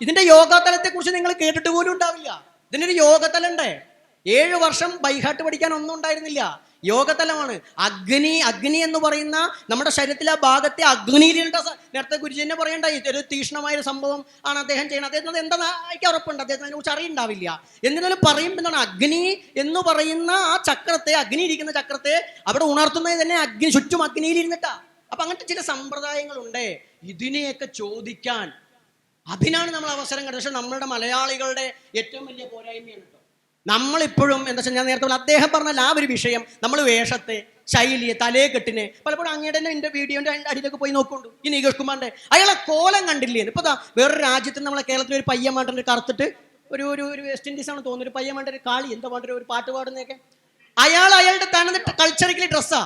ഇതിന്റെ യോഗതലത്തെ കുറിച്ച് നിങ്ങൾ കേട്ടിട്ട് പോലും ഉണ്ടാവില്ല. ഇതിനൊരു യോഗ യോഗതലണ്ടേ ഏഴ് വർഷം ബൈഹാട്ട് പഠിക്കാൻ ഒന്നും ഉണ്ടായിരുന്നില്ല. യോഗതലമാണ്. അഗ്നി അഗ്നി എന്ന് പറയുന്ന നമ്മുടെ ശരീരത്തിലെ ആ ഭാഗത്തെ അഗ്നിയിലിട്ട സ- നേരത്തെ ഗുരുജി തന്നെ പറയണ്ടായി ഒരു തീക്ഷ്ണമായ ഒരു സംഭവം ആണ് അദ്ദേഹം ചെയ്യുന്നത്. അദ്ദേഹത്തിന് എന്താ എനിക്ക് ഉറപ്പുണ്ട്. അദ്ദേഹത്തിന് അതിനെ കുറിച്ച് അറിയുണ്ടാവില്ല. എന്നിരുന്നാലും പറയുമ്പോൾ എന്താണ്? അഗ്നി എന്ന് പറയുന്ന ആ ചക്രത്തെ അഗ്നി ഇരിക്കുന്ന ചക്രത്തെ അവിടെ ഉണർത്തുന്നത് തന്നെ അഗ്നി ചുറ്റും അഗ്നിയിലിരുന്നിട്ടാ. അപ്പൊ അങ്ങനത്തെ ചില സമ്പ്രദായങ്ങളുണ്ട്. ഇതിനെയൊക്കെ ചോദിക്കാൻ അതിനാണ് നമ്മൾ അവസരം കണ്ടത്. പക്ഷെ നമ്മളുടെ മലയാളികളുടെ ഏറ്റവും വലിയ പോരായ്മയാണ് നമ്മളിപ്പോഴും എന്താ വെച്ചാൽ ഞാൻ നേരത്തെ പറഞ്ഞ അദ്ദേഹം പറഞ്ഞ ആ ഒരു വിഷയം നമ്മൾ വേഷത്തെ ശൈലിയെ തലേക്കെട്ടിനെ പലപ്പോഴും അങ്ങയുടെ തന്നെ എന്റെ വീഡിയോന്റെ അടിയിലൊക്കെ പോയി നോക്കുന്നുണ്ട്. ഈ നികേഷ് കുമാറിന്റെ. അയാളെ കോലം കണ്ടില്ലേ? ഇപ്പോൾ വേറൊരു രാജ്യത്ത് നമ്മളെ കേരളത്തിൽ ഒരു പയ്യൻ മാണ്ടന്റെ കറുത്തിട്ട് ഒരു ഒരു ഒരു വെസ്റ്റ് ഇൻഡീസ് ആണ് തോന്നുന്നു. ഒരു ഒരു കാളി എന്താ പാട്ടൊരു ഒരു പാട്ട് പാടുന്നതൊക്കെ? അയാൾ അയാളുടെ തനത് കൾച്ചറിക്കലി ഡ്രസ്സാ